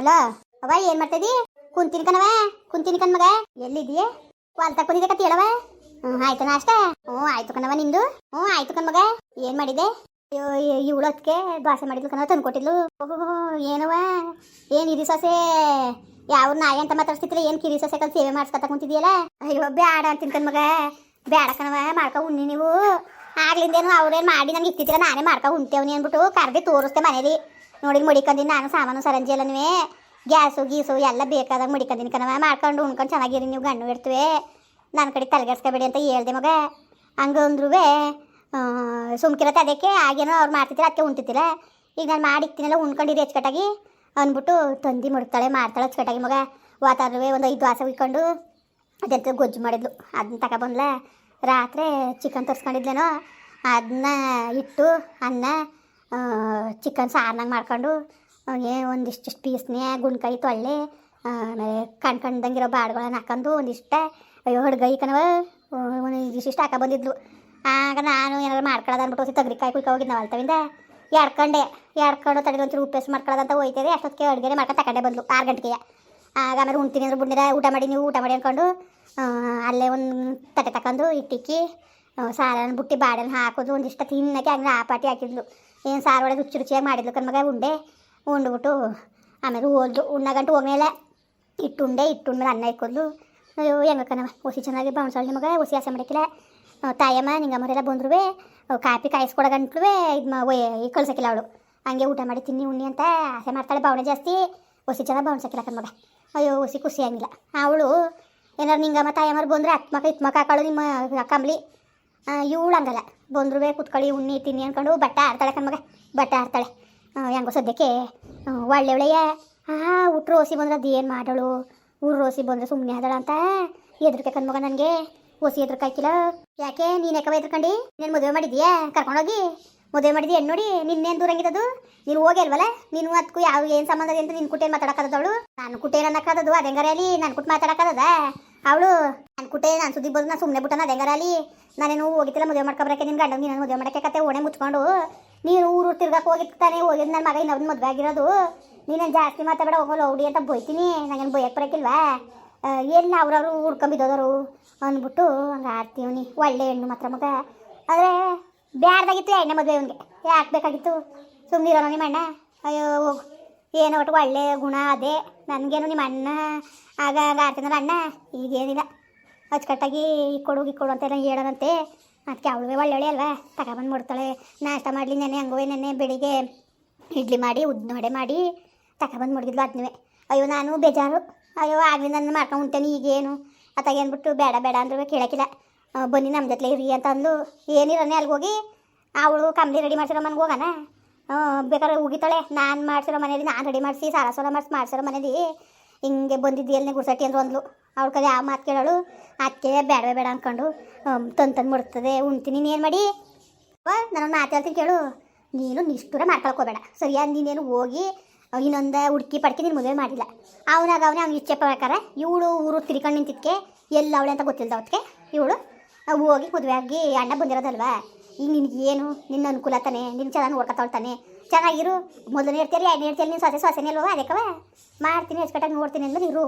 Hello ಅವ ಏನ್ ಮಾಡ್ತಿದಿ? ಕುಂತಿನ ಕಣವ ಕುಂತಿನ ಕಣ್ ಮಗ. ಎಲ್ಲಿದೀಯ ವಾಲ್ತಾ ತಕ್ಕೊಂಡಿದ್ದೆ ಕತ್ತಿ ಹೇಳವ ಹ್ಞೂ ಆಯ್ತು ನಾಷ್ಟ ಹ್ಞೂ ಆಯ್ತು ಕಣವ ನಿಂದು? ಹ್ಞೂ ಆಯ್ತು ಕಣ್ ಮಗ. ಏನ್ ಮಾಡಿದೆ? ಇವಳು ಹೊತ್ತಿಗೆ ದೋಸೆ ಮಾಡಿದ್ಲು ಕಣವ ತಂದು ಕೊಟ್ಟಿದ್ಲು. ಓಹೋ ಏನವ ಏನ್ ಇರಿ ಸೊಸೆ? ಯಾವ ನಾಯಿ ಅಂತ ಮಾತಾಡ್ತಿದ್ರೆ ಏನ್ ಕಿರಿ ಸೊಸೆ ಕಲ್ ಸೇವೆ ಮಾಡ್ಸ್ಕೊತ ಕುಂತಿದ್ಯಲ್ಲ ಅಯ್ಯೋ, ಬ್ಯಾಡ ಅಂತೀನಿ ಕಣ್ ಮಗ. ಬ್ಯಾಡ ಕಣವ ಮಾಡ್ಕೊ ಉಣ್ಣಿ ನೀವು. ಆಗ್ಲಿಂದೇನು ಅವ್ರೇನ್ ಮಾಡಿ ನಂಗೆ ಇತ್ತಿತ್ತಿಲ್ಲ ನಾನೇ ಮಾಡ್ಕೊ ಉಣ್ತೇವ್ನಿ ಅಂದ್ಬಿಟ್ಟು ಕರ್ದಿ ತೋರಿಸ್ತೆ ಮನೇಲಿ. ನೋಡಿ ಮಡಿಕಂದಿನಿ, ನಾನು ಸಾಮಾನು ಸರಂಜಿ ಎಲ್ಲ ನೀವೇ ಗ್ಯಾಸು, ಗೀಸು, ಎಲ್ಲ ಬೇಕಾದಾಗ ಮಡಿಕಂದಿನ ಕಣವ ಮಾಡ್ಕೊಂಡು ಉಣ್ಕೊಂಡು ಚೆನ್ನಾಗಿರಿ, ನೀವು ಗಣ್ಣು ಇಡ್ತೀವಿ ನನ್ನ ಕಡೆ ತಲೆಗೆಡ್ಸ್ಕೊಬೇಡಿ ಅಂತ ಹೇಳ್ದೆ ಮಗ. ಹಂಗಂದ್ರೂ ಸುಮ್ಕಿರತ್ತೆ ಅದಕ್ಕೆ ಆಗೇನೋ ಅವ್ರು ಮಾಡ್ತಿದ್ರು ಅದಕ್ಕೆ ಉಣ್ತಿತ್ತಿಲ್ಲ ಈಗ ನಾನು ಮಾಡಿಕ್ತೀನಲ್ಲ, ಉಣ್ಕೊಂಡಿರಿ ಹೆಚ್ಚುಕಟ್ಟಾಗಿ ಅಂದ್ಬಿಟ್ಟು ತಂದಿ ಮುಡ್ತಾಳೆ, ಮಾಡ್ತಾಳೆ ಅಚ್ಚುಕಟ್ಟಾಗಿ ಮಗ. ವಾತಾವರಣವೇ ಒಂದು ಐದು ವಾಸ ಉಯ್ಕೊಂಡು ಅದೆಂತ ಗೊಜ್ಜು ಮಾಡಿದ್ಲು. ಅದನ್ನ ತಗೊಬಂದ್ಲ. ರಾತ್ರಿ ಚಿಕನ್ ತರಿಸ್ಕೊಂಡಿದ್ಲೇನೋ. ಅದನ್ನ ಇಟ್ಟು, ಅನ್ನ ಚಿಕನ್ ಸಾರ್ನಾಗ ಮಾಡ್ಕೊಂಡು ಏ ಒಂದಿಷ್ಟು ಪೀಸ್ನೇ ಗುಣ್ಕಾಯಿ ತೊಳ್ಳೆ ಆಮೇಲೆ ಕಣ್ ಕಣ್ದಂಗಿರೋ ಬಾಡ್ಗಳನ್ನ ಹಾಕೊಂಡು ಒಂದಿಷ್ಟ ಅಯ್ಯೋ ಹುಡ್ಗೈ ಕಣವ ಇಷ್ಟಿಷ್ಟು ಹಾಕ ಬಂದಿದ್ಲು. ಆಗ ನಾನು ಏನಾರು ಮಾಡ್ಕೊಳ್ಳೋದು ಅಂದ್ಬಿಟ್ಟು ಹೋಗಿ ತಗ್ರಿಕಾಯಿ ಕುಯ್ಕ ಹೋಗಿದ್ದ ಅಲ್ತವಿಂದ ಎಡ್ಕೊಂಡೆ ಎಡ್ಕೊಂಡು ತಡೆದು ಒಂಚೂರು ಉಪ್ಪೇಸ್ ಮಾಡ್ಕೊಳ್ಳೋದಂತ ಹೋಯ್ತದೆ ಅಷ್ಟೊತ್ತಿಗೆ ಅಡುಗೆ ಮಾಡ್ಕೊಂಡು ತಗೊಂಡೆ ಬಂದ್ಲು ಆರು ಗಂಟೆಗೆ. ಆಗ ಆಮೇಲೆ ಉಣ್ತೀನಿ ಅಂದ್ರೆ ಊಟ ಮಾಡಿ ನೀವು ಊಟ ಮಾಡಿ ಅಂದ್ಕೊಂಡು ಆ, ಅಲ್ಲೇ ಒಂದು ತಟ್ಟೆ ತಗೊಂಡು ಇಟ್ಟಿಕ್ಕಿ ಸಾರನ್ನು ಬುಟ್ಟಿ ಬಾಡನ್ನು ಹಾಕೋದು ಒಂದಿಷ್ಟು ತಿನ್ನಕ್ಕೆ ಹಂಗೆ ಪಾಟಿ ಹಾಕಿದ್ಲು. ಏನು ಸಾರು ಒಳಗೆ ರುಚಿ ರುಚಿಯಾಗಿ ಮಾಡಿದ್ಲು ಕಣ್ಮಗ ಉಂಡೆ? ಉಂಡ್ಬಿಟ್ಟು ಆಮೇಲೆ ಹೋದ್ಲು. ಉಣ್ಣ ಗಂಟು ಹೋಗ್ಮೇಲೆ ಇಟ್ಟು ಉಂಡೆ, ಇಟ್ಟು ಉಂಡ್ಮೇಲೆ ಅನ್ನ ಇಕ್ಕೋದ್ಲು ಅಯ್ಯೋ, ಹೆಂಗ ಕಣವ ಹುಸಿ ಚೆನ್ನಾಗಿ ಬಾಣ್ಸೋಳು ನಿಮಗೆ ಹುಸಿ ಆಸೆ ಮಾಡಿಕ್ಕಿಲ್ಲ ತಾಯಮ್ಮ ನಿಂಗಮ್ಮರೆಲ್ಲ ಬಂದ್ರು ಕಾಪಿ ಕಾಯಿಸ್ಕೊಡೋ ಗಂಟ್ಲು ಇದು ಕಳ್ಸಕ್ಕಿಲ್ಲ ಅವಳು. ಹಂಗೆ ಊಟ ಮಾಡಿ ತಿನ್ನಿ, ಉಣ್ಣಿ ಅಂತ ಆಸೆ ಮಾಡ್ತಾಳೆ ಭಾವನೆ ಜಾಸ್ತಿ. ಹುಸಿ ಚೆನ್ನಾಗಿ ಬಾಣ್ಸಕ್ಕಿಲ್ಲ ಕಣ್ಮಗ ಅಯ್ಯೋ ಹುಸಿ ಖುಷಿ ಆಗಿಲ್ಲ ಅವಳು ಏನಾರು ನಿಂಗಮ್ಮ, ತಾಯಮ್ಮರು ಬಂದರೆ ಅತ್ಮಕ ಇತ್ಮಕ ಹಾಕೊಳ್ಳು ನಿಮ್ಮ ಕಂಬ್ಲಿ ಇವಳು ಹಂಗಲ್ಲ ಬಂದ್ರೂ ಕುತ್ಕೊಳ್ಳಿ, ಉಣ್ಣಿ, ತಿನ್ನಿ ಅಂದ್ಕೊಂಡು ಬಟ್ಟೆ ಆಡ್ತಾಳೆ ಕಣ್ಮಗ, ಬಟ್ಟೆ ಆಡ್ತಾಳೆ. ಹೆಂಗೋ ಸದ್ಯಕ್ಕೆ ಒಳ್ಳೆ ಒಳ್ಳೆಯ ಹಾಂ ಉಟ್ರು ಓಸಿ ಬಂದ್ರೆ ಅದು ಏನು ಮಾಡೋಳು ಊರು ರೋಸಿ ಬಂದರೆ ಸುಮ್ಮನೆ ಆದಳ ಅಂತ ಎದ್ರಕೆ ಕಣ್ಮಗ ನನಗೆ. ಓಸಿ ಎದ್ರಕ್ಕೆ ಹಾಕಿಲ್ಲ. ಯಾಕೆ, ನೀನು ಯಾಕವ ಎದ್ರಕಂಡು ನೀನು ಮದುವೆ ಮಾಡಿದ್ಯಾ? ಕರ್ಕೊಂಡೋಗಿ? ಮದುವೆ ಮಾಡಿದ ಹೆಣ್ಣು ನೋಡಿ ನಿನ್ನೇನು ದೂರಂಗಿದ್ದದು ನೀನು ಹೋಗಿ ಅಲ್ವಲ್ಲ? ನೀನು ಅದಕ್ಕೂ ಯಾವ ಏನು ಸಂಬಂಧ ಅಂತ ಅಂತ ನಿನ್ನ ಮಾತಾಡಕದ ಅವಳು? ನಾನು ಕುಟೇನು ಅನ್ನಕ್ಕದದು ಅದು ಹೆಂಗಾರೆ ಅಲ್ಲಿ? ನಾನು ಕುಟ್ ಮಾತಾಡಕದ ಅವಳು? ನಾನು ಕುಟೆ ನಾನು ಸುದ್ದಿ ಬಂದು ನಾನು ಸುಮ್ಮನೆ ಬಿಟ್ಟನ ಅದು ಹೆಂಗಾರೆ ಅಲ್ಲಿ? ನಾನೇನು ಹೋಗಿತ್ತಿಲ್ಲ ಮದುವೆ ಮಾಡ್ಕೊಬ್ರಕ್ಕೆ? ನಿನ್ನ ಗಂಡ ನೀನು ಮದುವೆ ಮಾಡಕ್ಕೆ ಕತೆ ಓಣೆ ಮುಚ್ಕೊಂಡು? ನೀನು ಊರು ತಿರ್ಗಕ್ಕೆ ಹೋಗಿರ್ತಾನೆ ಹೋಗಿದ್ ನನ್ನ ಮಗ ಇನ್ನೊಂದು ಮದುವೆ ಆಗಿರೋದು. ನೀನೇನು ಜಾಸ್ತಿ ಮಾತಾಡ ಹೋಗಲ್ಲ ಹೋಗಿ ಅಂತ ಬೈತೀನಿ. ನನಗೇನು ಬೈಯಕ್ಕೆ ಬರೋಕ್ಕಿಲ್ವಾ? ಎಲ್ಲ ಅವ್ರವ್ರು ಹುಡ್ಕೊಂಬಿದ್ದೋದವರು ಅಂದ್ಬಿಟ್ಟು ಹಂಗೆ ಆಡ್ತೀವಿ ಒಳ್ಳೆ ಹೆಣ್ಣು ಮಾತ್ರ ಮಗ. ಆದರೆ ಬ್ಯಾಡ್ದಾಗಿತ್ತು ಎಣ್ಣೆ ಮದುವೆ ಅವನಿಗೆ. ಯಾಕೆ ಬೇಕಾಗಿತ್ತು ಸುಮ್ಮನಿರೋ ನಿಮ್ಮ ಅಣ್ಣ. ಅಯ್ಯೋ, ಹೋಗು. ಏನೋ ಒಟ್ಟು ಒಳ್ಳೆ ಗುಣ ಅದೇ. ನನಗೇನು ನಿಮ್ಮ ಅಣ್ಣ. ಆಗ ಆಡ್ತಿದ್ನಲ್ಲ ಅಣ್ಣ, ಈಗೇನಿಲ್ಲ. ಅಚ್ಚುಕಟ್ಟಾಗಿ ಕೊಡು, ಈ ಕೊಡು ಅಂತ ಹೇಳೋದಂತೆ ಅದಕ್ಕೆ ಅವಳು ಒಳ್ಳೆ ಒಳ್ಳೆ ಅಲ್ವಾ ತಗೊಬಂದು ಮಾಡ್ತಾಳೆ ನಾಷ್ಟ ಮಾಡಲಿ ನೆನೆ ಹಂಗುವೆ ನೆನೆ, ಬೆಳಿಗ್ಗೆ ಇಡ್ಲಿ ಮಾಡಿ, ಉದ್ದಿನ ವಡೆ ಮಾಡಿ ತಗೊಬಂದು ಮಡಗಿದ್ಲು ಅದನ್ನೇ ಅಯ್ಯೋ, ನಾನು ಬೇಜಾರು. ಅಯ್ಯೋ, ಆಗಲಿ ನನ್ನ ಮಾಡ್ಕೊಂಡು ಉಂಟೇನೆ, ಈಗೇನು? ಅತ್ತಾಗೇನ್ಬಿಟ್ಟು ಬೇಡ ಬೇಡ ಅಂದ್ರೂ ಕೇಳಕ್ಕಿಲ್ಲ. ಬನ್ನಿ ನಮ್ಮ ಜೊತೆ ಇರಿ ಅಂತ ಅಂದ್ಲು ಏನಿರನೇ ಅಲ್ಲಿಗೆ ಹೋಗಿ ಅವಳು ಕಂಬ್ಲಿ ರೆಡಿ ಮಾಡ್ಸಿರೋ ಮನೆಗೆ ಹೋಗೋಣ ಬೇಕಾದ್ರೆ ಹೋಗಿತಾಳೆ ನಾನು ಮಾಡ್ಸಿರೋ ಮನೇಲಿ, ನಾನು ರೆಡಿ ಮಾಡಿಸಿ ಸಾಲ ಸೋಲ ಮಾಡಿಸಿ, ಮಾಡ್ಸಿರೋ ಮನೇಲಿ ಹಿಂಗೆ ಬಂದಿದ್ದು ಎಲ್ಲಿ ಗುಡ್ಸಟ್ಟಿ ಅಂದ್ರು ಅಂದ್ಲು. ಅವ್ಳು ಕಡೆ ಆ ಮಾತು ಕೇಳೋಳು. ಅದಕ್ಕೆ ಬೇಡವೇ ಬೇಡ ಅಂದ್ಕೊಂಡು ತಂದು ತಂದು ಮುಡ್ತದೆ, ಉಣ್ತೀನಿ, ನೀನು ಮಾಡಿ? ನಾನು ಮಾತು ಹೇಳ್ತೀನಿ ಕೇಳು. ನೀನು ನಿಷ್ಠೂರ ಮಾಡ್ಕೊಳ್ಕೋಬೇಡ ಸರಿಯಾ, ನೀನೇನು ಹೋಗಿ ಇನ್ನೊಂದು ಹುಡುಕಿ ಪಡ್ಕಿ ನೀನು ಮದುವೆ ಮಾಡಿಲ್ಲ. ಅವನಾಗ ಅವನೇ ಅವ್ನು ಇಚ್ಛೆ ಪ್ರಕಾರ ಇವಳು ಊರು ತಿರ್ಕೊಂಡು ನಿಂತಿದ್ಕೆ ಎಲ್ಲ ಅವಳೆ ಅಂತ ಗೊತ್ತಿಲ್ಲದ ಅವತ್ತಿಗೆ ಇವಳು? ಹೋಗಿ ಮದುವೆ ಆಗಿ ಅಣ್ಣ ಬಂದಿರೋದಲ್ವಾ? ಈಗ ನಿನಗೆ ಏನು? ನಿನ್ನ ಅನುಕೂಲ ತಾನೆ? ನಿನ್ನ ಚೆನ್ನಾಗಿ ನೋಡ್ಕೊತಾಳ್ತಾನೆ ಚೆನ್ನಾಗಿರು ಮೊದಲನೇ ಇರ್ತೀರಿ ಎರಡನೇ ಇರ್ತೀರಿ ನೀನು ಸೊಸೆ ಸೊಸೆನೇ ಅಲ್ವಾ ಅದಕ್ಕವ? ಮಾಡ್ತೀನಿ ಹೆಚ್ಚುಕಟ್ಟಾಗಿ ನೋಡ್ತೀನಿ ಅಂದ್ರೆ ಇರು.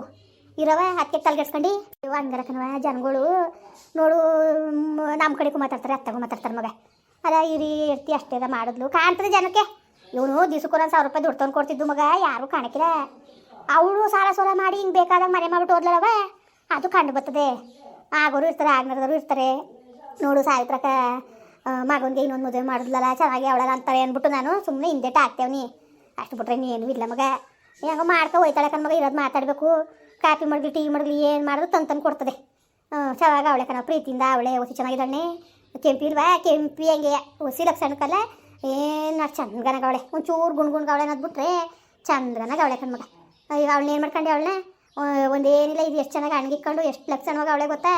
ಇರವ ಅದಕ್ಕೆ ತಲೆಗೆಡ್ಸ್ಕೊಂಡು. ಇವ ಹಂಗಾರಕ್ಕನವ ಜನಗಳು ನೋಡು ನಮ್ಮ ಕಡೆಗೂ ಮಾತಾಡ್ತಾರೆ, ಅತ್ತಗೂ ಮಾತಾಡ್ತಾರೆ ಮಗ. ಅದ ಇರಿ, ಇರ್ತಿ ಅದ ಮಾಡಿದ್ಲು. ಕಾಣ್ತದೆ ಜನಕ್ಕೆ. ಇವನು ದಿವ್ಸಕ್ಕೊಂದು ಸಾವಿರ ರೂಪಾಯಿ ದುಡ್ಡು ತಂದು ಕೊಡ್ತಿದ್ದು ಮಗ, ಯಾರು ಕಾಣಕ್ಕಿಲ್ಲ ಅವಳು ಸಾಲ ಸೋಲ ಮಾಡಿ ಹಿಂಗೆ ಬೇಕಾದಾಗ ಮನೆ ಮಾಡ್ಬಿಟ್ಟು ಹೋದ್ಲವ ಅದು ಕಂಡು ಬರ್ತದೆ. ಆಗೋರು ಇರ್ತಾರೆ ಆಗ್ನರದವರು ಇರ್ತಾರೆ. ನೋಡು ಸಾಯಿತ್ರಕ ಮಗನಿಗೆ ಇನ್ನೊಂದು ಮದುವೆ ಮಾಡಿದ್ಲಲ್ಲ, ಚೆನ್ನಾಗಿ ಅವಳಲ್ಲ ಅಂತಾರೆ ಅಂದ್ಬಿಟ್ಟು ನಾನು ಸುಮ್ಮನೆ ಹಿಂದೆಟ ಹಾಕ್ತೇವ್ನಿ ಅಷ್ಟು ಬಿಟ್ರೆ ನೀನು ಇಲ್ಲ ಮಗ. ಹೆಂಗೋ ಮಾಡ್ಕೊ ಹೋಯ್ತಾಳೆ ಕಣ್ ಮಗ, ಇರೋದು ಮಾತಾಡಬೇಕು. ಕಾಫಿ ಮಾಡಿದ್ಲಿ ಟೀ ಮಾಡಿದ್ಲಿ ಏನು ಮಾಡಿದ್ರು ತಂದು ತಂದು ಕೊಡ್ತದೆ. ಚೆನ್ನಾಗಿ ಅವಳೆ ಕಣ, ಪ್ರೀತಿಯಿಂದ ಅವಳೆ ಒಸಿ ಚೆನ್ನಾಗಿದ್ದಾಳೆ. ಕೆಂಪಿ ಇಲ್ವಾ? ಕೆಂಪಿ ಹಂಗೆ ಒಸಿ ಲಕ್ಷಣಕ್ಕಲ್ಲ. ಏನು ಚಂದ್ಗನಾಗ ಅವಳೆ ಒಂಚೂರು ಗುಣ್ಗುಣ್ಗವಳೆ ಗುಣ್ಗ ಅನ್ನೋದು ಬಿಟ್ರೆ ಚಂದ್ರನಾಗ ಅವಳೆ ಕಣ್ಮಗ ಮಗ. ಅವಳನ್ನ ಏನು ಮಾಡ್ಕೊಂಡೆ ಅವಳನ್ನ? ಒಂದೇನಿಲ್ಲ ಇದು ಎಷ್ಟು ಚೆನ್ನಾಗಿ ಅಣಗಿಕೊಂಡು ಎಷ್ಟು ಲಕ್ಷಣವಾಗ ಅವಳೆ ಗೊತ್ತಾ?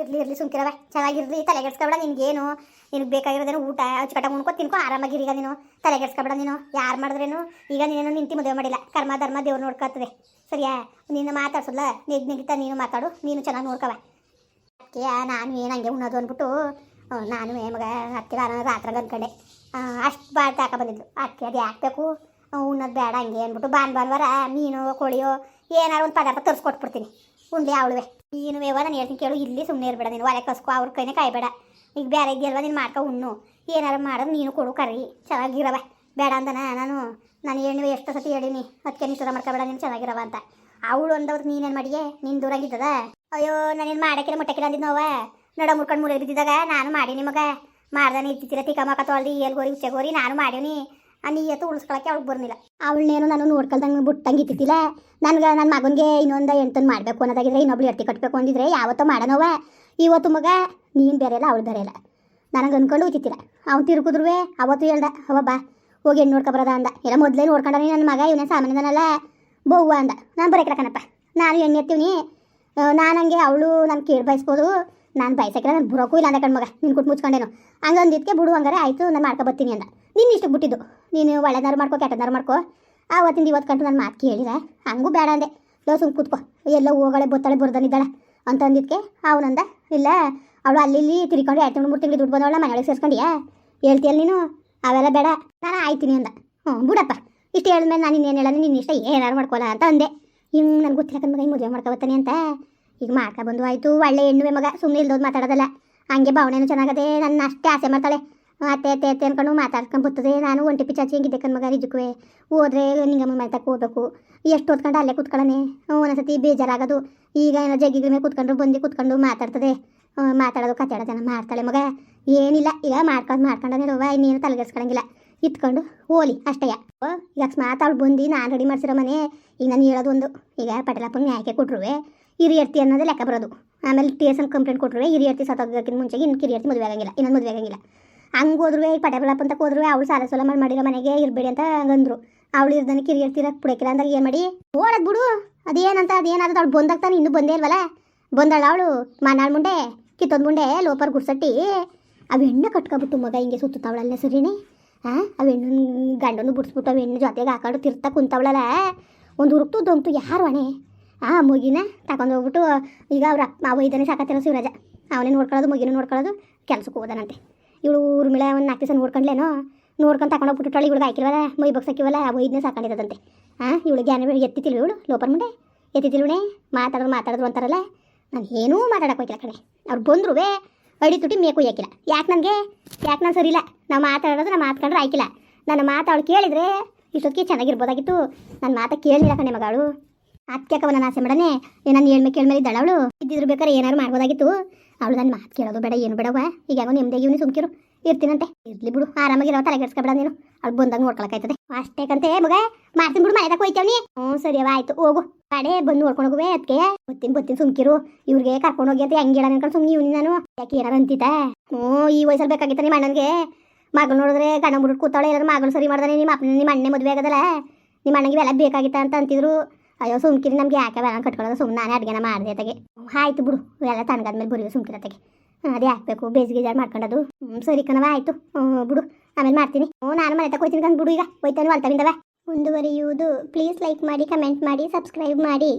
ಇರ್ಲಿ ಇರ್ಲಿ ಸುಮ್ಕಿರವ ಚೆನ್ನಾಗಿರ್ಲಿ ತಲೆಗೆಡ್ಸ್ಕೊಬೇಡ ನಿನ್ಗೇನು. ನಿನಗೆ ಬೇಕಾಗಿರೋದೇನು ಊಟ ಅಚ್ಚುಕಟ್ಟಾಗಿ ಉಣ್ಕೊ, ತಿನ್ಕೊ ಆರಾಮಾಗಿರಿ ಈಗ ನೀನು. ತಲೆಗೆಡ್ಸ್ಕೊಬೇಡ ನೀನು. ಯಾರು ಮಾಡಿದ್ರೇನು? ಈಗ ನೀನೇನು ನಿಂತಿ ಮದುವೆ ಮಾಡಿಲ್ಲ. ಕರ್ಮ, ಧರ್ಮ ದೇವ್ರು ನೋಡ್ಕೊತದೆ ಸರಿಯಾ? ನೀನು ಮಾತಾಡ್ಸಲ್ಲ ನೆಗ್, ನೆಗಿತಾ, ನೀನು ಮಾತಾಡು. ನೀನು ಚೆನ್ನಾಗಿ ನೋಡ್ಕವ ಅದಕ್ಕೆ ನಾನು ಏನು ಹಂಗೆ ಉಣ್ಣೋದು ಅಂದ್ಬಿಟ್ಟು ನಾನು ಮಗ ಹತ್ತಿರ ರಾತ್ರಿ ಅಂದ್ಕೊಂಡೆ. ಅಷ್ಟು ಬಾಳ್ತಾಕ ಬಂದಿದ್ದು ಅದಕ್ಕೆ ಅದು ಯಾಕೆ ಬೇಕು? ಉಣ್ಣೋದು ಬೇಡ ಹಂಗೆ ಅಂದ್ಬಿಟ್ಟು ಬಾನ್ ಭಾನುವಾರ ಮೀನು ಕೋಳಿಯೋ ಏನಾರು ಒಂದು ಪದಾರ್ಥ ತರಿಸ್ಕೊಟ್ಬಿಡ್ತೀನಿ. ಉಂಡೆ ಅವಳುವೆ ನೀನು ವ್ಯವಹಾರ ನಾನು ಹೇಳ್ತೀನಿ ಕೇಳು. ಇಲ್ಲಿ ಸುಮ್ಮನೆ ಇರಬೇಡ ನೀನು. ಒಲೆ ಕಸ್ಕೊ, ಅವ್ರ ಕೈನೇ ಕಾಯ್ಬೇಡ. ಈಗ ಬೇರೆ ಇದೆಯಲ್ವ, ನೀನು ಮಾಡ್ಕೊ, ಉಣ್ಣು. ಏನಾರು ಮಾಡೋದು ನೀನು ಕೊಡು, ಕರಿ. ಚೆನ್ನಾಗಿರವ. ಬೇಡ ಅಂದನ, ನಾನು ನಾನು ಹೇಳಿ ಎಷ್ಟು ಸತಿ ಹೇಳೀನಿ. ಅದಕ್ಕೆ ಸುರ ಮಾಡ್ಕೊಬೇಡ, ನೀನು ಚೆನ್ನಾಗಿರವ ಅಂತ. ಅವಳು ಅಂದವ್ರು ನೀನೇನು ಮಾಡಿಯೇ? ನೀನು ದೂರಾಗಿದ್ದದ ಅಯ್ಯೋ ನಾನೇನು ಮಾಡಕ್ಕಿಲ್ಲ ಮುಟ್ಟಕ್ಕಿಲ್ಲ ಅಂದಿದ್ನವ ನಡ ಮುಡ್ಕೊಂಡು ಮುರಿದು ಬಿದ್ದಿದ್ದಾಗ ನಾನು ಮಾಡಿ ನಿಮಗೆ ಮಾಡ್ದಾನೆ ಇದ್ದಿದ್ದೀರ ತಿಕ್ಕ ಮಕ್ಕ ತೊಳ್ದು ಉಚ್ಚೆ ಗೋರಿ ನಾನು ಮಾಡೀನಿ. ಆ ನೀಯತ್ತು ಉಳಿಸ್ಕೊಳಕ್ಕೆ ಅವಳು ಬರ್ನಿಲ್ಲ ಅವಳನ್ನೇನು ನಾನು ನೋಡ್ಕೊಳ್ದಂಗೆ ಬಿಟ್ಟಂಗೆ ಇತ್ತಿಲ್ಲ ನನ್ಗೆ ನನ್ನ ಮಗನಿಗೆ ಇನ್ನೊಂದು ಎಂಟನ್ನು ಮಾಡಬೇಕು ಅನ್ನೋದಾಗಿದ್ರೆ, ಇನ್ನೊಬ್ಳು ಎಟ್ಟಿ ಕಟ್ಟಬೇಕು ಅಂದಿದ್ರೆ ಯಾವತ್ತೋ ಮಾಡೋಣವ ಇವತ್ತು ಮಗ ನೀನು ಬೇರೆ ಇಲ್ಲ ಅವಳು ಬೇರೆ ಇಲ್ಲ ನನಗೆ ಅನ್ಕೊಂಡು ಹೋಗ್ತಿತ್ತಿಲ್ಲ ಅವ್ನು ತಿರುಗಿದ್ರುವೆ ಅವತ್ತು ಹೇಳ್ದ ಅವ ಬಾ, ಹೋಗಿ ಹೆಣ್ಣು ನೋಡ್ಕೊಬರದ ಅಂದ. ಎಲ್ಲ ಮೊದಲೇ ನೋಡ್ಕೊಂಡ್ರಿ ನನ್ನ ಮಗ, ಇವನೇ ಸಾಮಾನ್ಯದನಲ್ಲ ಬೌವ್ವ ಅಂದ. ನಾನು ಬರೋಕಿಲ್ಲ ಕಣಪ್ಪ ನಾನು ಹೆಣ್ಣು ನಾನು ಹಂಗೆ ಅವಳು ನಾನು ಕೇಳಿ ಬಯಸ್ಬೋದು. ನಾನು ಬಯಸಕ್ಕಿಲ್ಲ ನಾನು ಬರೋಕ್ಕೂ ಇಲ್ಲ ಅಂದ ಕಣ್ ಮಗ. ನಿನ್ನ ಕುಟ್ ಮುಚ್ಕೊಂಡೇನು. ಹಂಗೆ ಇದಕ್ಕೆ ಬಿಡು ಹಂಗಾರೆ ಆಯಿತು, ನಾನು ಮಾಡ್ಕೊ ಬರ್ತೀನಿ ಅಂದ. ನಿನ್ನ ಇಷ್ಟಕ್ಕೆ ಬಿಟ್ಟಿದ್ದು. ನೀನು ಒಳ್ಳೆದಾರು ಮಾಡ್ಕೋ ಕೆಟ್ಟದಾರು ಮಾಡ್ಕೋ. ಆವತ್ತಿಂದ ಇವತ್ತು ಕಂಡು ನಾನು ಮಾತು ಕೇಳಿದೆ ಹಂಗೂ ಬೇಡ ಅಂದೆ. ಲೋ ಸುಮ್ ಕೂತ್ಕೋ. ಎಲ್ಲ ಹೋಗಳೆ ಬೊತ್ತಾಳೆ ಬರ್ದನಿದ್ದಾಳೆ ಅಂತ ಅಂದಿದ್ದಕ್ಕೆ ಅವನಂದ ಇಲ್ಲ, ಅವಳು ಅಲ್ಲಿ ಇಲ್ಲಿ ತಿರ್ಕೊಂಡು ಎರಡು ತಿಂಗಳು, ಮೂರು ತಿಂಗಳು ದುಡ್ಡು ಬಂದವಳ ಮನೆಯೊಳಗೆ ಸೇರ್ಕೊಂಡಿಯಾ ಹೇಳ್ತೀಯಲ್ಲ ನೀನು? ಅವೆಲ್ಲ ಬೇಡ. ನಾನು ಆಯ್ತೀನಿ ಅಂದ. ಹ್ಞೂ ಬಿಡಪ್ಪ. ಇಷ್ಟು ಹೇಳಿದ್ಮೇಲೆ ನಾನು ಇನ್ನೇನು ಹೇಳೋದು? ನಿನ್ನ ಇಷ್ಟ ಏನಾರು ಮಾಡ್ಕೊಲ್ಲ ಅಂತ ಅಂದೆ. ಹಿಂಗೆ ನನಗೆ ಗೊತ್ತಿಲ್ಲ ಕಣ್ ಮಗ, ಹಿಂಗೆ ಮದುವೆ ಮಾಡ್ಕೊಬತ್ತಾನೆ ಅಂತ. ಈಗ ಮಾಡ್ಕೊ ಬಂದು ಆಯಿತು, ಒಳ್ಳೆ ಹೆಣ್ಣು ಮಗ ಸುಮ್ಮನೆ ಇಲ್ದೋದು ಮಾತಾಡೋದಲ್ಲ. ಹಂಗೆ ಭಾವನೆನೂ ಚೆನ್ನಾಗದೆ ನನ್ನ ಅಷ್ಟೇ ಆಸೆ ಮಾಡ್ತಾಳೆ. ಅತ್ತೆ ಅತ್ತೆ ಅತ್ತೆ ಅನ್ಕೊಂಡು ಮಾತಾಡ್ಕೊಂಡು ಬರ್ತದೆ. ನಾನು ಒಂಟಿ ಪಿಚಾಚಿ ಹಿಂಗಿದ್ದೆ ಕಣ್ ಮಗ ಹೋದ್ರೆ ನಿಂಗಮ್ಮ ಮನೆ ತಕ್ಕ ಹೋಗ್ಬೇಕು. ಎಷ್ಟು ಹೊತ್ಕೊಂಡು ಅಲ್ಲೇ ಕೂತ್ಕೊಳ್ಳೋನೆ. ಒಂದೊಂದ್ಸತಿ ಬೇಜಾರಾಗೋದು. ಈಗ ಏನೋ ಜಗ್ಗಿಗಳ ಮೇಲೆ ಕೂತ್ಕೊಂಡು ಬಂದು ಕೂತ್ಕೊಂಡು ಮಾತಾಡ್ತದೆ. ಮಾತಾಡೋದು ಕತೆ ಆಡೋದನ್ನ ಮಾಡ್ತಾಳೆ ಮಗ. ಏನಿಲ್ಲ, ಈಗ ಮಾಡ್ಕೊಂಡು ಮಾಡ್ಕೊಂಡನಿರುವ ಇನ್ನೇನು ತಲೆಗೆಡ್ಸ್ಕೊಳಂಗಿಲ್ಲ. ಇತ್ಕೊಂಡು ಹೋಲಿ, ಅಷ್ಟೇ. ಈಗ ಅಕಸ್ಮಾತ್ ಅವಳು ಬಂದು ನಾನು ರೆಡಿ ಮಾಡ್ಸಿರೋ ಮನೆ. ಈಗ ನಾನು ಹೇಳೋದು ಒಂದು. ಈಗ ಪಟೇಲಪ್ಪನ ಯಾಕೆ ಕೊಟ್ರುವೆ. ಹಿರಿಯರ್ತಿ ಅನ್ನೋದೇ ಲೆಕ್ಕ ಬರೋದು. ಆಮೇಲೆ ಟಿ ಎಸ್ ಎಂ ಕಂಪ್ಲೇಂಟ್ ಕೊಟ್ಟರು ಹಿರಿಯರ್ತಿ ಸತ್ತೋಗೋಕ್ಕಿಂತ ಮುಂಚೆ ಇನ್ನು ಕಿರಿಯರ್ತಿ ಮದುವೆ ಆಗಂಗಿಲ್ಲ ಇನ್ನೊಂದು ಮದುವೆ ಆಗಂಗಿಲ್ಲ. ಹಂಗೆ ಹೋದ್ರು ಈಗ ಪಟೇಬಲಪ್ಪ ಅಂತ ಹೋದ್ರು ಅವಳು ಸಾಲ ಸೋಲ ಮಾಡಿ ಮಾಡಿರೋ ಮನೆಗೆ ಇರಬೇಡಿ ಅಂತ ಹಂಗಂದ್ರು ಅವಳು ಇರ್ದನೆ ಕಿರಿಯರ್ತಿರ ಪುಡಕಿಲ್ಲ ಅಂದಾಗ ಏನು ಮಾಡಿ? ಓಡದ್ ಬಿಡು. ಅದೇನಂತ ಅದೇನಾದ್ರು ಅವಳು ಬಂದಾಗ್ತಾನೆ ಇನ್ನೂ ಬಂದೇ ಇಲ್ವಲ್ಲ? ಬಂದಾಳ ಅವಳು, ಮನಾಳ್ ಮುಂಡೆ, ಕಿತ್ತೊಂದು ಮುಂಡೆ, ಲೋಪರ್ ಗುಡ್ಸಟ್ಟಿ. ಅವು ಹೆಣ್ಣು ಕಟ್ಕೊಬಿಟ್ಟು ಮಗ ಹಿಂಗೆ ಸುತ್ತವಳಲ್ಲ ಸರಿನೇ? ಹಾಂ ಅವು ಹೆಣ್ಣು ಗಂಡನ್ನು ಬಿಡಿಸ್ಬಿಟ್ಟು ಅವು ಹೆಣ್ಣು ಜೊತೆಗೆ ಹಾಕೊಂಡು ತಿರ್ತಾ ಕುಂತವಳಲ್ಲ? ಒಂದು ಹುರುಕ್ತು ದೊಂತು ಯಾರು ಅಣೆ? ಆ, ಮುಗಿನ ತಗೊಂಡು ಹೋಗ್ಬಿಟ್ಟು, ಈಗ ಅವ್ರ ಅಪ್ಪ ಇದನ್ನೇ ಸಾಕತ್ತಿರೋ ಶಿವರಾಜ. ಅವನೇ ನೋಡ್ಕೊಳ್ಳೋದು, ಮುಗಿನೂ ನೋಡ್ಕೊಳ್ಳೋದು, ಕೆಲ್ಸಕ್ಕೆ ಹೋದನಂತೆ ಇವಳು ಊರ್ಮಿಳ ಒಂದು ನಾಲ್ಕು ದಿವಸ ನೋಡ್ಕೊಂಡ್ಲೇನೋ? ನೋಡ್ಕೊಂಡು ತಗೊಂಡು ಹೋಗ್ಬಿಟ್ಟು ಟಳಿ ಇವಳಿಗೆ ಹಾಕಿಲ್ವಲ್ಲ, ಮೈ ಬಗ್ಸಾಕಿವಲ್ಲ ಆ ವೈದ್ಯನೇ ಸಾಕೊಂಡಿರೋದಂತೆ ಹಾಂ ಇವಳು ಜ್ಞಾನ ಎತ್ತಿತಿಲ್ವ ಇವಳು ಲೋಪರ್ ಮುಂಡೆ ಎತ್ತಿತಿಲ್ವಣೆ ಮಾತಾಡೋದು ಮಾತಾಡಿದ್ರು ಅಂತಾರಲ್ಲ? ನಾನು ಏನೂ ಮಾತಾಡಕ್ಕೆ ಹೋಗಿಲ್ಲ ಕಣೆ. ಅವ್ರು ಬಂದ್ರುವೆ ಅಡಿ ತುಟಿ ಮೇಕು ಯಾಕಿಲ್ಲ ಯಾಕೆ ನನಗೆ? ಯಾಕೆ ನಾನು ಸರಿಯಿಲ್ಲ? ನಾವು ಮಾತಾಡೋದು ನಾನು ಮಾತ್ಕೊಂಡ್ರೆ ಆಯ್ಕಿಲ್ಲ ನನ್ನ ಮಾತು ಅವಳು ಕೇಳಿದ್ರೆ, ಇಷ್ಟೊತ್ತಿಗೆ ಚೆನ್ನಾಗಿರ್ಬೋದಾಗಿತ್ತು. ನನ್ನ ಮಾತಾ ಕೇಳಿಲ್ಲ ಕಣೆ ಮಗಳು. ಅದಕ್ಕೆ ನನ್ನ ಆಸೆ ಮಾಡನೆ ನಾನು ಹೇಳ್ಮೆ ಕೇಳ್ಮೇಲೆ ಇದ್ದಾಳೆ ಅವಳು. ಇದ್ದಿದ್ರು ಬೇಕಾದ್ರೆ ಏನಾರು ಮಾಡ್ಬೋದಾಗಿತ್ತು. ಅವಳು ನನ್ನ ಮಾತು ಕೇಳೋದು ಬೇಡ, ಏನು ಬೇಡವ ಈಗ ನಿಮ್ದೇ ಇವನು ಸುಮ್ಕಿರು. ಇರ್ತೀನಂತೆ. ಇರ್ಲಿ ಬಿಡು, ಆರಾಮಾಗಿರೋ ತಲೆಗೆಡ್ಸ್ಕೊಬೇಡ ನೀನು. ಅವ್ಳು ಬಂದಾಗ ನೋಡ್ಕೊಳಕಾಯ್ತದೆ. ಅಷ್ಟೇ ಕಂತೆ, ಮಗ. ಮಾಡ್ತೀನಿ ಬಿಡು, ಮನೆದಾಗ ಹೋಯ್ತೇವನಿ ಹ್ಞೂ ಸರಿಯವ ಆಯ್ತು, ಹೋಗು. ಕಡೆ ಬಂದು ನೋಡ್ಕೊಂಡು ಹೋಗುವೆ ಅದಕ್ಕೆ ಬತ್ತಿನ ಗೊತ್ತೀನಿ, ಸುಮ್ಕಿರು. ಇವ್ರಿಗೆ ಕರ್ಕೊಂಡು ಹೋಗಿ ಅಂತ ಹೆಂಗೆ ಹೇಳ ಅನ್ಕೊಂಡು ಸುಮ್ಮನೆ ಇವನಿ ನಾನು. ಯಾಕೆ ಏನಾರು ಅಂತಿದ್ದೆ? ಹ್ಞೂ, ಈ ವಯಸ್ಸಲ್ಲಿ ಬೇಕಾಗಿತ್ತ ನಿಮ್ಮ ಅಣ್ಣನಿಗೆ. ಮಗಳು ನೋಡಿದ್ರೆ ಗಂಡ ಮುಟ್ಟು ಕೂತಾಳೆ, ಏನಾದ್ರು ಮಗಳು ಸರಿ ಮಾಡ್ದಾನೆ. ನಿಮ್ಮ ಅಪ್ಪ ನಿಮ್ಮ ಅಣ್ಣೆ ಮದುವೆ ಆಗದಲ್ಲ. ನಿಮ್ಮ ಅಣ್ಣಗೆ ಇವೆಲ್ಲ ಬೇಕಾಗಿತ್ತ ಅಂತ ಅಂತಿದ್ರು. ಅಯ್ಯೋ, ಸುಮ್ಕಿರಿ, ನಮ್ಗೆ ಯಾಕೆ ಬೇಡ ಕಟ್ಕೊಳ್ಳೋದು? ಸುಮ್ಮನೆ ನಾನೇ ಅಡುಗೆನ ಮಾಡಿದೆ ತಗೆ ಆಯ್ತು ಬಿಡು. ಎಲ್ಲ ತಣ್ಣಗಾದ್ಮೇಲೆ ಸುಮ್ಕಿರ ಸುಮ್ಕಿರತೆಗೆ ಅದೇ ಹಾಕ್ಬೇಕು ಬೇಸಿಗೆ ಜಾರ್ ಮಾಡ್ಕೊಂಡದು. ಹ್ಞೂ ಸರಿ ಕಣವ ಆಯಿತು. ಬಿಡು. ಆಮೇಲೆ ಮಾಡ್ತೀನಿ. ಹ್ಞೂ ನಾನು ಮನೆ ಹೋಯ್ತೀನಿ ಕಂಡು ಬಿಡು ಈಗ. ಹೋಯ್ತಾನೆ ಹೊಲ್ತಾವಿಂದವ ಮುಂದುವರಿಯುವುದು. ಪ್ಲೀಸ್ ಲೈಕ್ ಮಾಡಿ ಕಮೆಂಟ್ ಮಾಡಿ ಸಬ್ಸ್ಕ್ರೈಬ್ ಮಾಡಿ.